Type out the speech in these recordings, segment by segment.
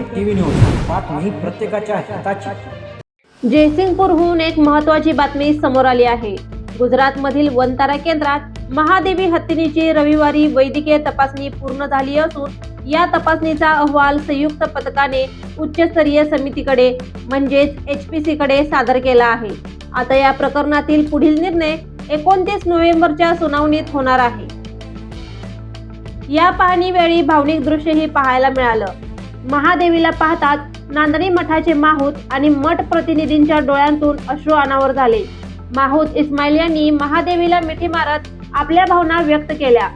TV news. बातमी प्रत्येकाच्या हिताची. जयसिंगपूरहून एक महत्वाची बातमी समोर आली आहे. गुजरातमधील वनतारा केंद्रात महादेवी हत्तीनीची रविवारी वैद्यकीय तपासणी पूर्ण झाली असून या तपासणीचा अहवाल संयुक्त पथकाने उच्चस्तरीय समितीकडे म्हणजेच एच पी सी कडे सादर केला आहे. आता या प्रकरणातील पुढील निर्णय एकोणतीस नोव्हेंबरच्या सुनावणीत होणार आहे. या पाहणीवेळी भावनिक दृश्यही पाहायला मिळालं. महादेवीला पाहताच नांदणी मठाचे माहूत आणि मठ प्रतिनिधींच्या डोळ्यांतून अश्रू अनावर झाले. माहूत इस्माईल यांनी महादेवीला मिठी मारत आपल्या भावना व्यक्त केल्या.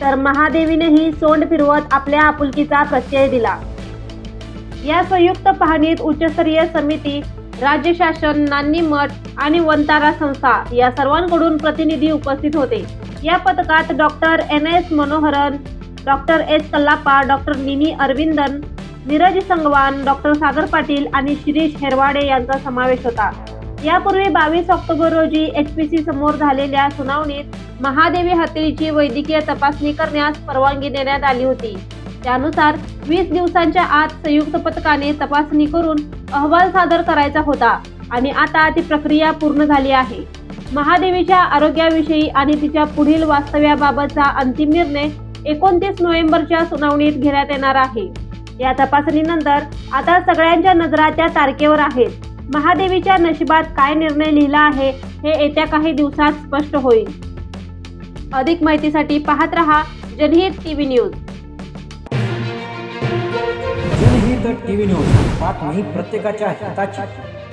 तर महादेवीनेही सोंड फिरवत आपल्या आपुलकीचा प्रत्यय दिला. या संयुक्त पाहणीत उच्चस्तरीय समिती राज्य शासन नान्नी मठ आणि वंतारा संस्था या सर्वांकडून प्रतिनिधी उपस्थित होते. या पथकात doctor N S Manoharan doctor S Kallappa doctor Nini Aravindan Neeraj Sangwan doctor Sagar Patil आणि शिरीष हेरवाडे यांचा समावेश होता. यापूर्वी बावीस ऑक्टोबर रोजी एच पी सी समोर झालेल्या सुनावणीत महादेवी हत्येची वैद्यकीय तपासणी करण्यास परवानगी देण्यात आली होती. त्यानुसार वीस दिवसांच्या आत संयुक्त पथकाने तपासणी करून अहवाल सादर करायचा होता आणि आता ती प्रक्रिया पूर्ण झाली आहे. महादेवीच्या आरोग्याविषयी आणि तिच्या पुढील वास्तव्याबाबतचा अंतिम निर्णय एकोणतीस नोव्हेंबरच्या सुनावणीत घेण्यात येणार आहे. या तपासणीनंतर आता सगळ्यांच्या नजरा त्या तारखेवर आहेत. महादेवीच्या नशिबात काय निर्णय लिहिला आहे हे येत्या काही दिवसात स्पष्ट होईल. अधिक माहितीसाठी पाहत रहा Janhit TV news. Janhit TV news बातमी प्रत्येकाच्या हिताची.